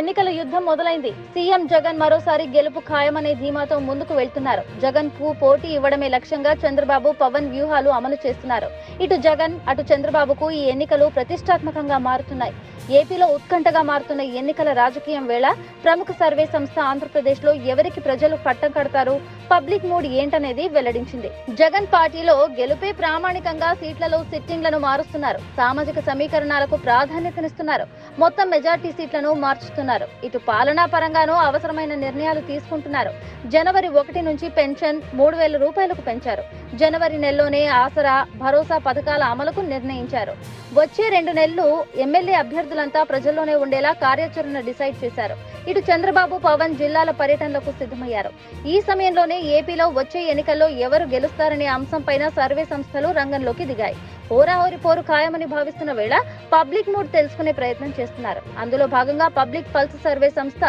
ఎన్నికల యుద్ధం మొదలైంది. సీఎం జగన్ మరోసారి గెలుపు ఖాయమనే ధీమాతో ముందుకు వెళ్తున్నారు. జగన్కు పోటీ ఇవ్వడమే లక్ష్యంగా చంద్రబాబు పవన్ వ్యూహాలు అమలు చేస్తున్నారు. ఇటు జగన్ అటు చంద్రబాబుకు ఈ ఎన్నికలు ప్రతిష్టాత్మకంగా మారుతున్నాయి. ఏపీలో ఉత్కంఠగా మారుతున్న ఎన్నికల రాజకీయం వేళ ప్రముఖ సర్వే సంస్థ ఆంధ్రప్రదేశ్లో ఎవరికి ప్రజలు పట్టం కడతారు? పబ్లిక్ మూడ్ ఏంటనేది వెల్లడించింది. జగన్ పార్టీలో గెలుపే ప్రామాణికంగా సీట్లలో సిట్టింగ్లను మారుస్తున్నారు. సామాజిక సమీకరణాలకు ప్రాధాన్యతనిస్తున్నారు. మొత్తం మెజార్టీ సీట్లను మార్చుతున్నారు. ఇటు పాలనా పరంగానూ అవసరమైన నిర్ణయాలు తీసుకుంటున్నారు. జనవరి ఒకటి నుంచి పెన్షన్ మూడు వేల రూపాయలకు పెంచారు. జనవరి నెలలోనే ఆసరా భరోసా పథకాల అమలుకు నిర్ణయించారు. వచ్చే రెండు నెలలు ఎమ్మెల్యే అభ్యర్థులంతా ప్రజల్లోనే ఉండేలా కార్యాచరణ డిసైడ్ చేశారు. ఇటు చంద్రబాబు పవన్ జిల్లాల పర్యటనలకు సిద్ధమయ్యారు. ఈ సమయంలోనే ఏపీలో వచ్చే ఎన్నికల్లో ఎవరు గెలుస్తారనే అంశంపైన సర్వే సంస్థలు రంగంలోకి దిగాయి. హోరాహోరి పోరు ఖాయమని భావిస్తున్న వేళ పబ్లిక్ మూడ్ తెలుసుకునే ప్రయత్నం చేస్తున్నారు. అందులో భాగంగా పబ్లిక్ పల్స్ సర్వే సంస్థ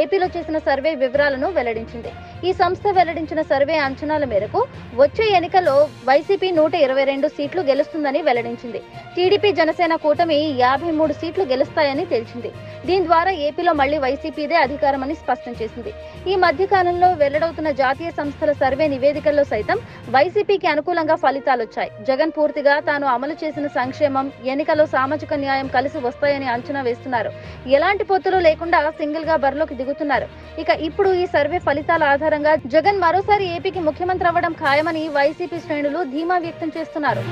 ఏపీలో చేసిన సర్వే వివరాలను వెల్లడించింది. ఈ సంస్థ వెల్లడించిన సర్వే అంచనాల మేరకు వచ్చే ఎన్నికల్లో వైసీపీ నూట ఇరవై రెండు సీట్లు గెలుస్తుందని వెల్లడించింది. టీడీపీ జనసేన కూటమి యాభై మూడు సీట్లు గెలుస్తాయని తేల్చింది. దీని ద్వారా ఏపీలో మళ్ళీ వైసీపీదే అధికారమని స్పష్టం చేసింది. ఈ మధ్య కాలంలో వెల్లడవుతున్న జాతీయ సంస్థల సర్వే నివేదికల్లో సైతం వైసీపీకి అనుకూలంగా ఫలితాలొచ్చాయి. జగన్ పూర్తిగా తాను అమలు చేసిన సంక్షేమం ఎన్నికల్లో సామాజిక న్యాయం కలిసి వస్తాయని అంచనా వేస్తున్నారు. ఎలాంటి పొత్తులు లేకుండా సింగిల్గా బరిలోకి దిగుతున్నారు. ఇక ఇప్పుడు ఈ సర్వే ఫలితాల ఆధారంగా జగన్ మరోసారి ఏపీకి ముఖ్యమంత్రి అవ్వడం ఖాయమని వైసీపీ శ్రేణులు ధీమా వ్యక్తం చేస్తున్నారు.